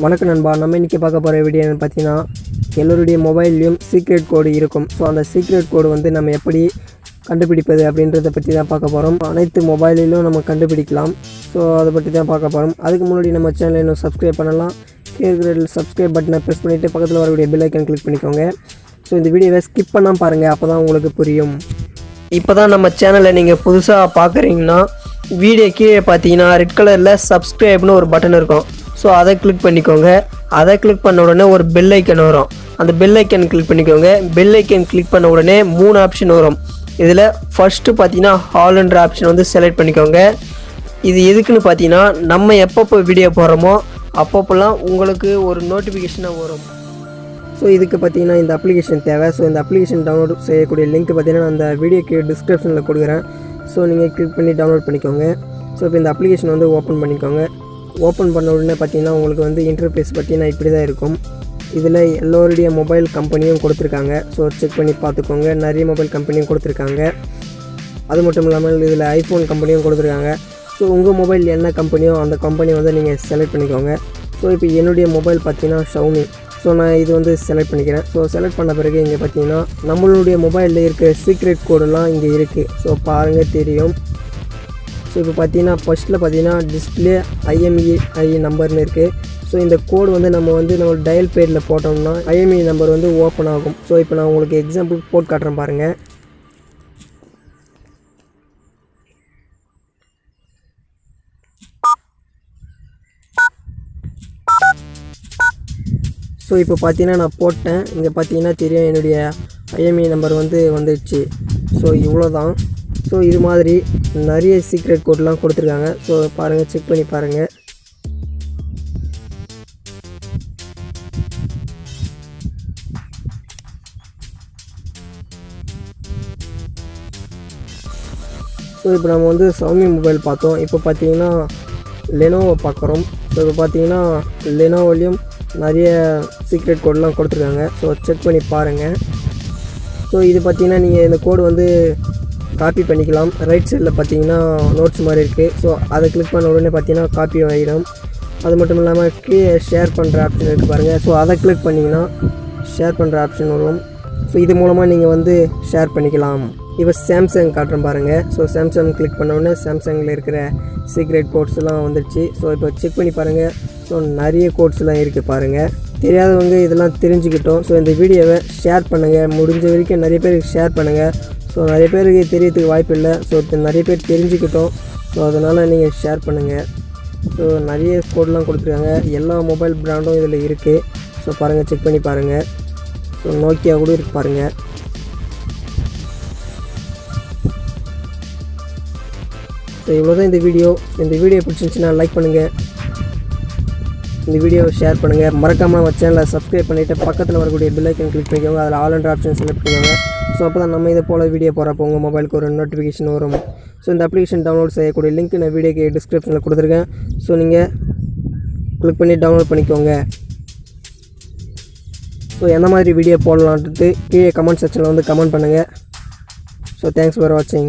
வணக்கம் நண்பா. நம்ம இன்றைக்கி பார்க்க போகிற வீடியோ என்னென்னு பார்த்தீங்கன்னா எல்லோருடைய மொபைல்லையும் சீக்ரெட் கோடு இருக்கும். ஸோ அந்த சீக்ரெட் கோடு வந்து நம்ம எப்படி கண்டுபிடிப்பது அப்படின்றத பற்றி தான் பார்க்க போகிறோம் அனைத்து மொபைலிலும் நம்ம கண்டுபிடிக்கலாம். ஸோ அதை பற்றி தான் பார்க்க போகிறோம் அதுக்கு முன்னாடி நம்ம சேனலை இன்னும் சப்ஸ்கிரைப் பண்ணலாம். கீழே சப்ஸ்கிரைப் பட்டனை ப்ரெஸ் பண்ணிவிட்டு பக்கத்தில் வரக்கூடிய பெல் ஐக்கன் கிளிக் பண்ணிக்கோங்க. ஸோ இந்த வீடியோவை ஸ்கிப் பண்ணால் பாருங்கள் அப்போ தான் உங்களுக்கு புரியும். இப்போ தான் நம்ம சேனலை நீங்கள் புதுசாக பார்க்குறீங்கன்னா வீடியோ கீழே பார்த்தீங்கன்னா ரெட் கலரில் சப்ஸ்கிரைப்னு ஒரு பட்டன் இருக்கும். ஸோ அதை கிளிக் பண்ணிக்கோங்க. அதை கிளிக் பண்ண உடனே ஒரு பெல் ஐக்கன் வரும். அந்த பெல் ஐக்கன் கிளிக் பண்ணிக்கோங்க. பெல் ஐக்கன் கிளிக் பண்ண உடனே மூணு ஆப்ஷன் வரும். இதில் ஃபஸ்ட்டு பார்த்தீங்கன்னா ஹால்ன்ற ஆப்ஷன் வந்து செலக்ட் பண்ணிக்கோங்க. இது எதுக்குன்னு பார்த்தீங்கன்னா நம்ம எப்பப்போ வீடியோ போடுறோமோ அப்பப்போலாம் உங்களுக்கு ஒரு நோட்டிஃபிகேஷனாக வரும். ஸோ இதுக்கு பார்த்தீங்கன்னா இந்த அப்ளிகேஷன் தேவை. ஸோ இந்த அப்ளிகேஷன் டவுன்லோட் செய்யக்கூடிய லிங்க் பார்த்தீங்கன்னா நான் அந்த வீடியோக்கு டிஸ்கிரிப்ஷனில் கொடுக்குறேன். ஸோ நீங்கள் கிளிக் பண்ணி டவுன்லோட் பண்ணிக்கோங்க. ஸோ இப்போ இந்த அப்ளிகேஷன் வந்து ஓப்பன் பண்ணிக்கோங்க. ஓப்பன் பண்ண உடனே பார்த்தீங்கன்னா உங்களுக்கு வந்து இன்டர்ஃபேஸ் பார்த்தீங்கன்னா இப்படி தான் இருக்கும். இதில் எல்லோருடைய மொபைல் கம்பெனியும் கொடுத்துருக்காங்க. ஸோ செக் பண்ணி பார்த்துக்கோங்க. நிறைய மொபைல் கம்பெனியும் கொடுத்துருக்காங்க. அது மட்டும் இல்லாமல் இதில் ஐஃபோன் கம்பெனியும் கொடுத்துருக்காங்க. ஸோ உங்கள் மொபைல் என்ன கம்பெனியோ அந்த கம்பெனி வந்து நீங்கள் செலக்ட் பண்ணிக்கோங்க. ஸோ இப்போ என்னுடைய மொபைல் பார்த்தீங்கன்னா ஷவுமி ஸோ நான் இது வந்து செலக்ட் பண்ணிக்கிறேன். ஸோ செலக்ட் பண்ண பிறகு இங்கே பார்த்தீங்கன்னா நம்மளுடைய மொபைலில் இருக்கிற சீக்ரெட் கோடெல்லாம் இங்கே இருக்குது ஸோ பாருங்கள் தெரியும். ஸோ இப்போ பார்த்தீங்கன்னா ஃபஸ்ட்டில் பார்த்தீங்கன்னா டிஸ்பிளே ஐஎம்இஐ நம்பர்னு இருக்குது ஸோ இந்த கோடு வந்து நம்ம வந்து நம்ம டயல் பேரில் போட்டோம்னா ஐஎம்இ நம்பர் வந்து ஓப்பன் ஆகும். ஸோ இப்போ நான் உங்களுக்கு எக்ஸாம்பிள் போட்டு காட்டுறேன் பாருங்கள் ஸோ இப்போ பார்த்தீங்கன்னா நான் போட்டேன். இங்கே பார்த்தீங்கன்னா தெரியும் என்னுடைய ஐஎம்இ நம்பர் வந்து வந்துடுச்சு ஸோ இவ்வளோ தான் ஸோ இது மாதிரி நிறைய சீக்ரெட் கோட்லாம் கொடுத்துருக்காங்க. ஸோ பாருங்கள் செக் பண்ணி பாருங்கள் ஸோ இப்போ நம்ம வந்து சௌமி மொபைல் பார்த்தோம். இப்போ பார்த்தீங்கன்னா லெனோவை பார்க்குறோம். ஸோ இப்போ பார்த்தீங்கன்னா லெனோவிலையும் நிறைய சீக்ரெட் கோட்லாம் கொடுத்துருக்காங்க. ஸோ செக் பண்ணி பாருங்கள் ஸோ இது பார்த்தீங்கன்னா நீங்கள் இந்த கோடு வந்து காப்பி பண்ணிக்கலாம். ரைட் சைடில் பார்த்தீங்கன்னா நோட்ஸ் மாதிரி இருக்குது ஸோ அதை கிளிக் பண்ண உடனே பார்த்தீங்கன்னா காப்பி ஆகிடும் அது மட்டும் இல்லாமல் கீழே ஷேர் பண்ணுற ஆப்ஷன் இருக்குது பாருங்கள் ஸோ அதை கிளிக் பண்ணிங்கன்னா ஷேர் பண்ணுற ஆப்ஷன் வரும். ஸோ இது மூலமாக நீங்கள் வந்து ஷேர் பண்ணிக்கலாம். இப்போ சாம்சங் காட்டுறேன் பாருங்கள் ஸோ சாம்சங் கிளிக் பண்ணோடனே சாம்சங்கில் இருக்கிற சீக்ரெட் கோட்ஸ்லாம் வந்துடுச்சு ஸோ இப்போ செக் பண்ணி பாருங்கள் ஸோ நிறைய கோட்ஸ்லாம் இருக்குது பாருங்கள் தெரியாதவங்க இதெல்லாம் தெரிஞ்சுக்கிட்டோம். ஸோ இந்த வீடியோவை ஷேர் பண்ணுங்கள் முடிஞ்ச வரைக்கும் நிறைய பேருக்கு ஷேர் பண்ணுங்கள் ஸோ நிறைய பேருக்கு தெரியறதுக்கு வாய்ப்பு இல்லை. ஸோ நிறைய பேர் தெரிஞ்சுக்கிட்டோம். ஸோ அதனால் நீங்கள் ஷேர் பண்ணுங்கள் ஸோ நிறைய கோட்லாம் கொடுத்துருக்காங்க. எல்லா மொபைல் ப்ராண்டும் இதில் இருக்குது ஸோ பாருங்கள் செக் பண்ணி பாருங்கள் ஸோ நோக்கியா கூட இருக்கு பாருங்கள் ஸோ இவ்வளோ தான் இந்த வீடியோ இந்த வீடியோ பிடிச்சிருந்துச்சுன்னா லைக் பண்ணுங்கள் இந்த வீடியோவை ஷேர் பண்ணுங்கள் மறக்காமல் நம்ம சேனலை சப்ஸ்கிரைப் பண்ணிவிட்டு பக்கத்தில் வரக்கூடிய பில்லைக்கன் கிளிக் பண்ணிக்கோங்க. அதில் ஆல் அண்ட் ஆப்ஷன் செலக்ட் பண்ணுவாங்க ஸோ அப்போ தான் நம்ம இதை போல் வீடியோ போகிறப்போ உங்கள் மொபைலுக்கு ஒரு நோட்டிஃபிகேஷன் வரும். ஸோ இந்த அப்ளிகேஷன் டவுன்லோட் செய்யக்கூடிய லிங்க் நான் வீடியோக்கு டிஸ்கிரிப்ஷனில் கொடுத்துருக்கேன். ஸோ நீங்கள் கிளிக் பண்ணி டவுன்லோட் பண்ணிக்கோங்க. ஸோ எந்த மாதிரி வீடியோ போடலான்ட்டு கீழே கமெண்ட் செக்ஷனில் வந்து கமெண்ட் பண்ணுங்கள் ஸோ தேங்க்ஸ் ஃபார் வாட்சிங்